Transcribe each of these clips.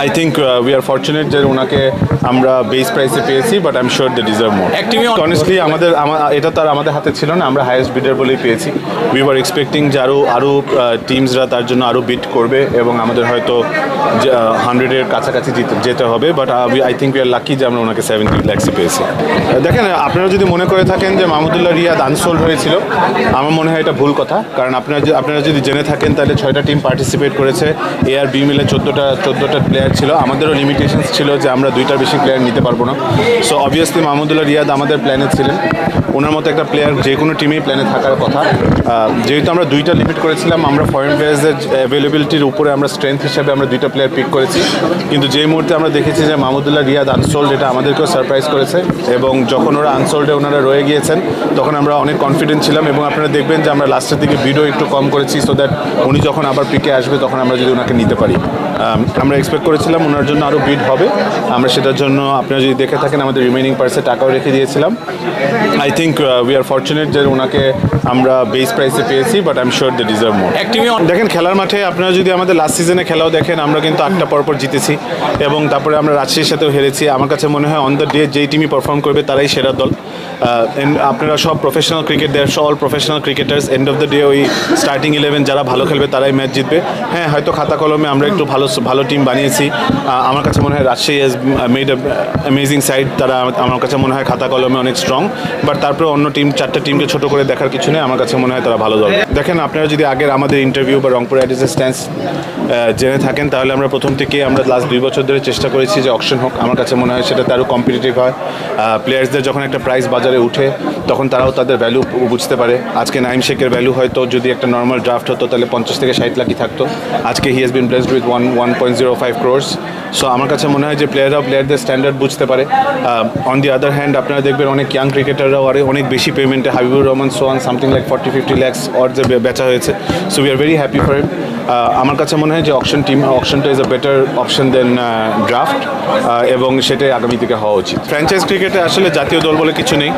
I think we are fortunate যে ওনাকে আমরা বেস প্রাইসে পেয়েছি but I am sure they deserve more honestly আমাদের এটা তার আমাদের হাতে ছিল না আমরা হাইয়েস্ট বিডার বলেই পেয়েছি। উই আর এক্সপেক্টিং যে আরও আরও টিমসরা তার জন্য আরও বিট করবে এবং আমাদের হয়তো হান্ড্রেডের কাছাকাছি যেতে হবে but I think we are lucky যে আমরা ওনাকে সেভেন্টি ল্যাক্সে পেয়েছি। দেখেন আপনারা যদি মনে করে থাকেন যে মাহমুদুল্লাহ রিয়াদ আনসোল্ড হয়েছিল আমার মনে হয় এটা ভুল কথা কারণ আপনারা আপনারা যদি জেনে থাকেন তাহলে ছয়টা টিম পার্টিসিপেট করেছে এ আর বি মিলে চোদ্দোটা চোদ্দোটা প্লেয়ার ছিল। আমাদেরও লিমিটেশনস ছিল যে আমরা দুইটার বেশি প্লেয়ার নিতে পারব না। সো অবভিয়াসলি মাহমুদুল্লাহ রিয়াদ আমাদের প্ল্যানে ছিলেন। ওনার মতো একটা প্লেয়ার যে কোনো টিমেই প্ল্যানে থাকার কথা। যেহেতু আমরা দুইটা লিমিট করেছিলাম, আমরা ফরেন প্লেয়ার্সদের অ্যাভেলেবিলিটির উপরে আমরা স্ট্রেংথ হিসাবে আমরা দুইটা প্লেয়ার পিক করেছি। কিন্তু যেই মুহূর্তে আমরা দেখেছি যে মাহমুদুল্লাহ রিয়াদ আনসোল্ড এটা আমাদেরকেও সারপ্রাইজ করেছে। এবং যখন ওরা আনসোল্ডে ওনারা রয়ে গিয়েছেন, তখন আমরা অনেক কনফিডেন্ট ছিলাম। এবং আপনারা দেখবেন যে আমরা লাস্টের দিকে ভিডিও একটু কম করেছি সো দ্যাট উনি যখন আবার পিকে আসবে, তখন আমরা যদি ওনাকে নিতে পারি। আমরা এক্সপেক্ট করেছিলাম ওনার জন্য আরও বিড হবে। আমরা সেটার জন্য আপনারা যদি দেখে থাকেন আমাদের রিমেনিং পার্সে টাকাও রেখে দিয়েছিলাম। I think we are fortunate যে ওনাকে আমরা বেস প্রাইসে পেয়েছি but I am sure they deserve more দেখেন খেলার মাঠে আপনারা যদি আমাদের লাস্ট সিজনে খেলাও দেখেন আমরা কিন্তু আটটা পরপর জিতেছি এবং তারপরে আমরা রাজশাহীর সাথেও হেরেছি। আমার কাছে মনে হয় অন দ্য ডে যেই টিমই পারফর্ম করবে তারাই সেরা দল। আহ, আপনারা সব professional cricket there all professional cricketers end of the day ওই স্টার্টিং ইলেভেন যারা ভালো খেলবে তারাই ম্যাচ জিতবে। হ্যাঁ হয়তো খাতা কলমে আমরা একটু ভালো ভালো টিম বানিয়েছি। আমার কাছে মনে হয় Rajshahi has made amazing side তারা আমার কাছে মনে হয় খাতা কলমে অনেক স্ট্রং বাট তারপরে অন্য টিম চারটা টিমকে ছোট করে দেখার কিছু নেই, আমার কাছে মনে হয় তারা ভালো দল। দেখেন, আপনারা যদি আগের আমাদের ইন্টারভিউ বা রংপুর রাইডার্সের স্ট্যান্স জেনে থাকেন, তাহলে আমরা প্রথম থেকে আমরা লাস্ট দুই বছর ধরে চেষ্টা করেছি যে অকশন হোক। আমার কাছে মনে হয় সেটা তারও কম্পিটিটিভ হয়। প্লেয়ার্সদের যখন একটা প্রাইস বাজারে উঠে, তখন তারাও তাদের ভ্যালু বুঝতে পারে। আজকে নাইম শেখের ভ্যালু হয়তো যদি একটা নর্মাল ড্রাফট হতো, তাহলে পঞ্চাশ থেকে ষাট লাখই থাকতো। আজকে he has been blessed with one one point zero five crores so আমার কাছে মনে হয় যে প্লেয়াররাও প্লেয়ারদের স্ট্যান্ডার্ড বুঝতে পারে। অন দি আদার হ্যান্ড আপনারা দেখবেন অনেক ইয়াং ক্রিকেটাররাও আরে অনেক বেশি পেমেন্টে Habibur Rahman Sohan something like forty fifty lakhs or যে বেচা হয়েছে। So we are very happy for it আমার কাছে মনে হয় যে option team অকশনটা is a better option then draft এবং সেটাই আগামী থেকে হওয়া উচিত। ফ্র্যাঞ্চাইজ ক্রিকেটে আসলে জাতীয় দল বলে কিছু নেই।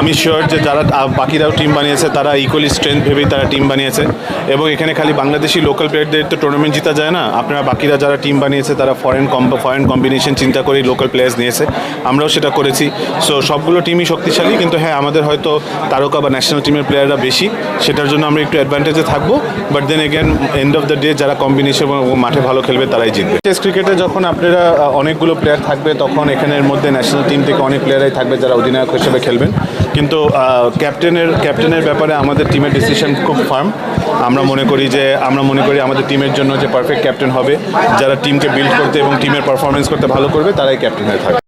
আমি শিওর যে যারা বাকিরাও টিম বানিয়েছে, তারা ইকুয়ালি স্ট্রেংথ ভেবেই তারা টিম বানিয়েছে। এবং এখানে খালি বাংলাদেশি লোকাল প্লেয়ারদের তো টুর্নামেন্ট জিতা যায় না। আপনারা বাকিরা যারা টিম বানিয়েছে, তারা ফরেন কম ফরেন কম্বিনেশন চিন্তা করেই লোকাল প্লেয়ার্স নিয়েছে। আমরাও সেটা করেছি। সো সবগুলো টিমই শক্তিশালী, কিন্তু হ্যাঁ আমাদের হয়তো তারকা বা ন্যাশনাল টিমের প্লেয়াররা বেশি। সেটার জন্য আমরা একটু অ্যাডভান্টেজে থাকব। But then again end of the day যারা কম্বিনেশন মাঠে ভালো খেলবে, তারাই জিতবে। টেস্ট ক্রিকেটে যখন আপনারা অনেকগুলো প্লেয়ার থাকবে, তখন এখানের মধ্যে ন্যাশনাল টিম থেকে অনেক প্লেয়ারাই থাকবে যারা অধিনায়ক হিসেবে খেলবেন। কিন্তু ক্যাপ্টেনের ক্যাপ্টেনের ব্যাপারে আমাদের টিমের ডিসিশন খুব ফার্ম আমরা মনে করি যে, আমরা মনে করি আমাদের টিমের জন্য যে পারফেক্ট ক্যাপ্টেন হবে, যারা টিমকে বিল্ড করতে এবং টিমের পারফরমেন্স করতে ভালো করবে, তারাই ক্যাপ্টেন হয়ে থাকবে।